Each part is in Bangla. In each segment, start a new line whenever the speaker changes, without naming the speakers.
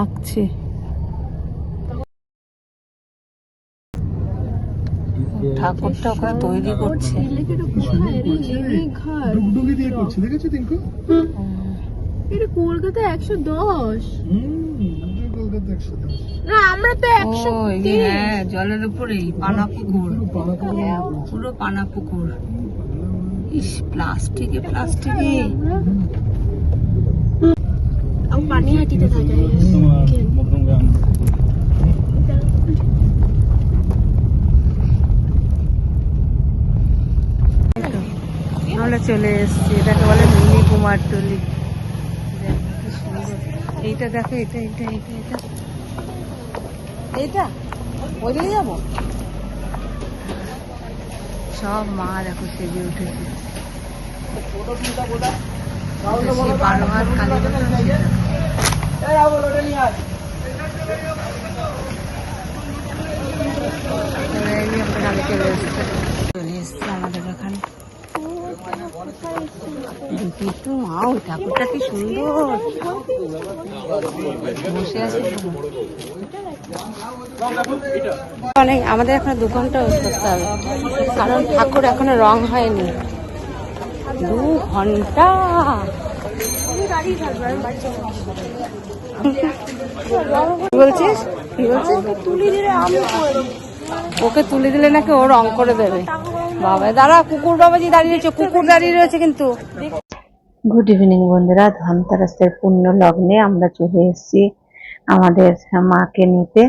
আঁকছে। ঠাকুরটা ওখানে তৈরি করছে।
এলাকাটা কোথায় রে এই ঘর
ডুগডুগি দিয়ে করছে দেখেছ টিঙ্কু?
এটা কলকাতা একশো দশ।
হুম। কলকাতা একশো দশ
না আমরা তো একশো
ও এই যে হ্যাঁ জলের উপরেই পানা পুকুর পুরো পানা পুকুর ইস প্লাস্টিকে প্লাস্টিকে।
পানি হাঁটিতে থাকে।
আমরা চলে এসেছি এটাকে বলে মিনি কুমারটুলি। এইটা দেখো এটা এটা এটা এটা। এইটা? ওইদিকে যাব? সব মা দেখো সেজে উঠেছে। বারো হাত কালী চলে এসছে আমাদের ওই ঠাকুরটা কি সুন্দর বসে আছে অনেক, আমাদের এখন দু ঘণ্টা ওয়েট করতে হবে। কারণ ঠাকুর এখনও রং হয়নি। দু ঘণ্টা! বলছিস? কি বলছিস?
তুলি দিলে আমি
ওকে তুলে দিলে নাকি ও রং করে দেবে। বাবা দাঁড়া কুকুর বাবাজি দাঁড়িয়ে রয়েছে কুকুর দাঁড়িয়ে রয়েছে কিন্তু। গুড ইভিনিং বন্ধুরা। ধনতেরাসের পূর্ণ লগ্নে আমরা চলে এসেছি আমাদের মাকে নিতে।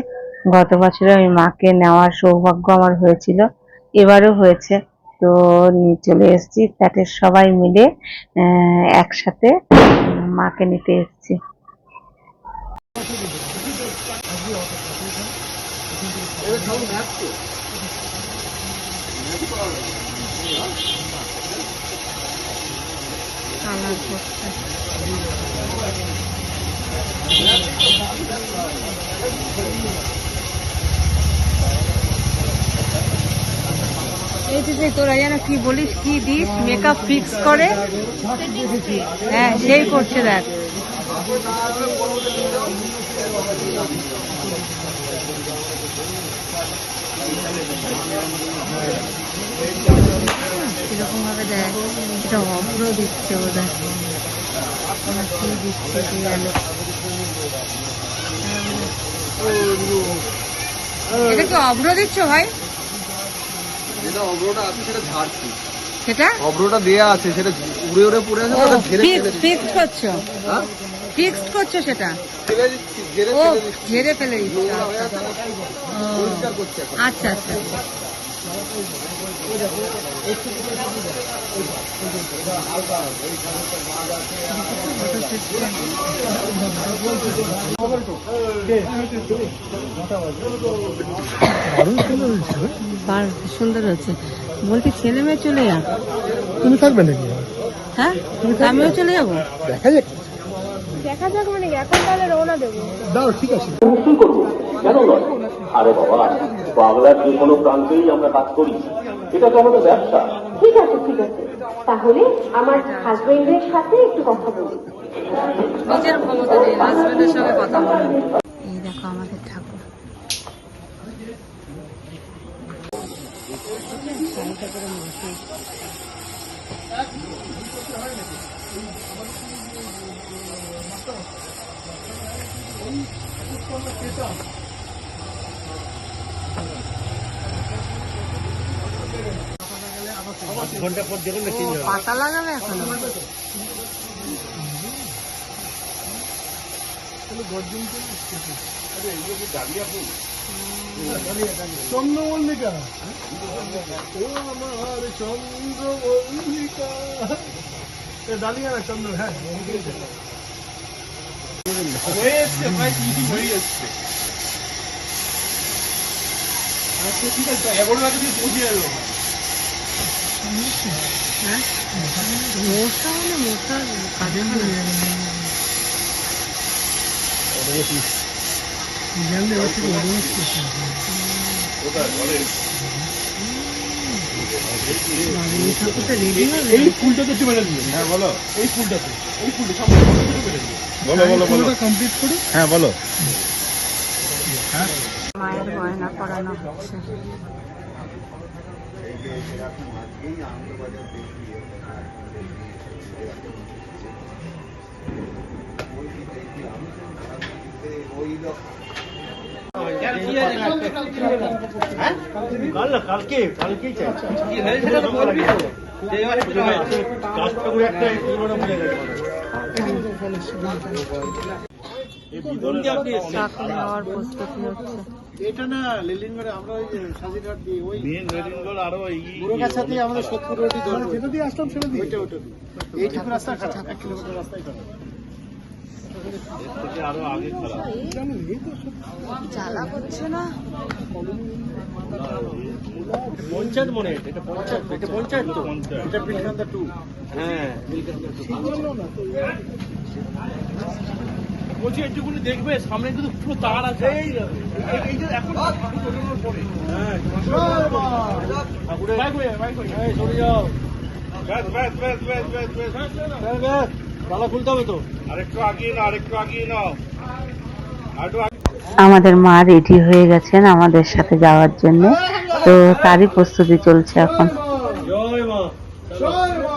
গত বছরে ওই মাকে নেওয়ার সৌভাগ্য আমার হয়েছিল। এবারও হয়েছে। তো চলে এসেছি। ফ্ল্যাটের সবাই মিলে একসাথে মাকে নিতে এসেছি। আমার করতে যে তোরা যেন বলিস দিস মেকআপ করে। হ্যাঁ সেই করছে দেখ। কীরকম ভাবে এটা অভ্র দিচ্ছে হয় কি দিচ্ছে এটা কি অভ্র দিচ্ছ ভাই?
যেটা অগ্রটা আছে সেটা ঝাড়ছি।
সেটা?
অগ্রটা দেয়া আছে সেটা উড়ে উড়ে পড়ে আছে ওটা ঝেড়ে।
ফিক্সড করছ?
হ্যাঁ?
ফিক্সড করছ সেটা?
ঝেড়ে ফেলে দিচ্ছি।
আচ্ছা আচ্ছা। বাহ, সুন্দর হচ্ছে। বলছি ছেলে মেয়ে চলে যা
তুমি থাকবে নাকি?
হ্যাঁ? আমিও চলে যাব?
দেখা যাক।
দেখা যাক মানে কি, এখন তাহলে রওনা দেবো।
দাও ঠিক আছে।
অবশ্যই করব? কেন নয়? আরে বাবা। বাংলার যে কোনো প্রান্তেই আমরা কাজ করি এটা তো আমাদের ব্যবসা।
ঠিক আছে ঠিক আছে। তাহলে আমার হাজবেন্ডের সাথে একটু কথা বলি।
নিজের ক্ষমতা নেই হাজবেন্ডের সঙ্গে কথা বলো। এই দেখো আমাদের ঠাকুর। শাড়িটা করে মাখিয়ে ও, পাতা লাগাবে এখন?
চন্দ্রমল্লিকা। ও আমার চন্দ্রমল্লিকা। ডালিয়া না চন্দ্র হ্যাঁ। হয়ে এসছে প্রায় তিনটি হয়ে যাচ্ছে আচ্ছা ঠিক আছে। এগারো দিয়ে পৌঁছে যাবে
হ্যাঁ মশা মানে মশা কাজে ঠাকুরটা রেডি হবে
এই ফুলটাতে একটু মেরে দিবেন হ্যাঁ বলো এই ফুলটাতে এই ফুলটা বলো বলো বলো কমপ্লিট করো হ্যাঁ বলো
মায়ের গয়না করানো হচ্ছে। এই আনন্দবাজার দেখিয়ে কালকে কালকে করে একটা চাকরি নেওয়ার প্রস্তুতি হচ্ছে।
এটা না লিলিনগড়ে আমরা ওই যে সাজিরহাট দিয়ে ওই
মেন রেডিনগর আরও এগিয়ে
বুড়োগাছা সাথে আমাদের সত্তর রোডই ধরবো। যেটা দিয়ে আসলাম সেটা দিয়ে? ওইটা ওইটা দিয়ে। এইটুকু রাস্তা এক কিলোমিটার রাস্তাই
জ্বালা করছে না?
পঞ্চায়েত মনে এটা পঞ্চায়েত এটা পঞ্চায়েত তো। এটা টু। হ্যাঁ টু।
বলছি একটুকুনি দেখবে সামনে কিন্তু পুরো তার আছে। এই যে এখন পরে।
সরে যাও। তালা খুলতে হবে তো।
আরেকটু আগিয়ে নাও আরেকটু আগিয়ে নাও। আরেকটু
আমাদের মা রেডি হয়ে গেছেন আমাদের সাথে যাওয়ার জন্য। তো তারই প্রস্তুতি চলছে এখন
জয় মা জয় মা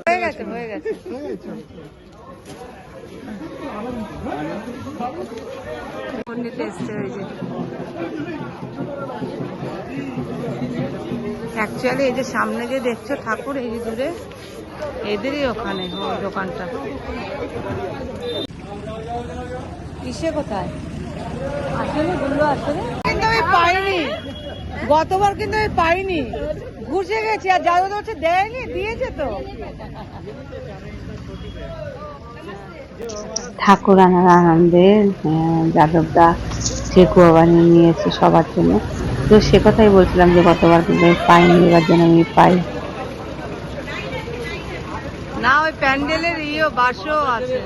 হয়ে গেছে হয়ে গেছে। পণ্ডিত এসছে ওই যে। অ্যাকচুয়ালি এই যে সামনে যে দেখছ ঠাকুর, এই দূরে, এদেরই ওখানে দোকানটা। কিসে কোথায়? আসলে গুলো আসলে। কিন্তু আমি পাইনি। গতবার কিন্তু আমি পাইনি। ঘুষে গেছি, আর যাদব হচ্ছে দেয়নি, দিয়েছে তো। ঠাকুর আনার আনন্দে যাদবদা ঠেকুয়া বানিয়ে নিয়েছে সবার জন্য। তো সে কথাই বলছিলাম যে গতবার কিন্তু আমি পাইনি এবার যেন আমি পাই। না ওই প্যান্ডেলের ইয়ে বাসও আছে।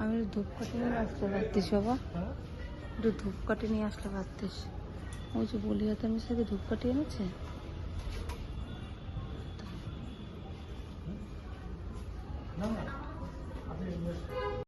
আমি ধূপকাঠি নিয়ে আসতে পারতিস বাবা। একটু ধূপকাঠি নিয়ে আসলে পারতিস ওই যে বলি হাতে আমি সাথে ধূপকাঠি এনেছে?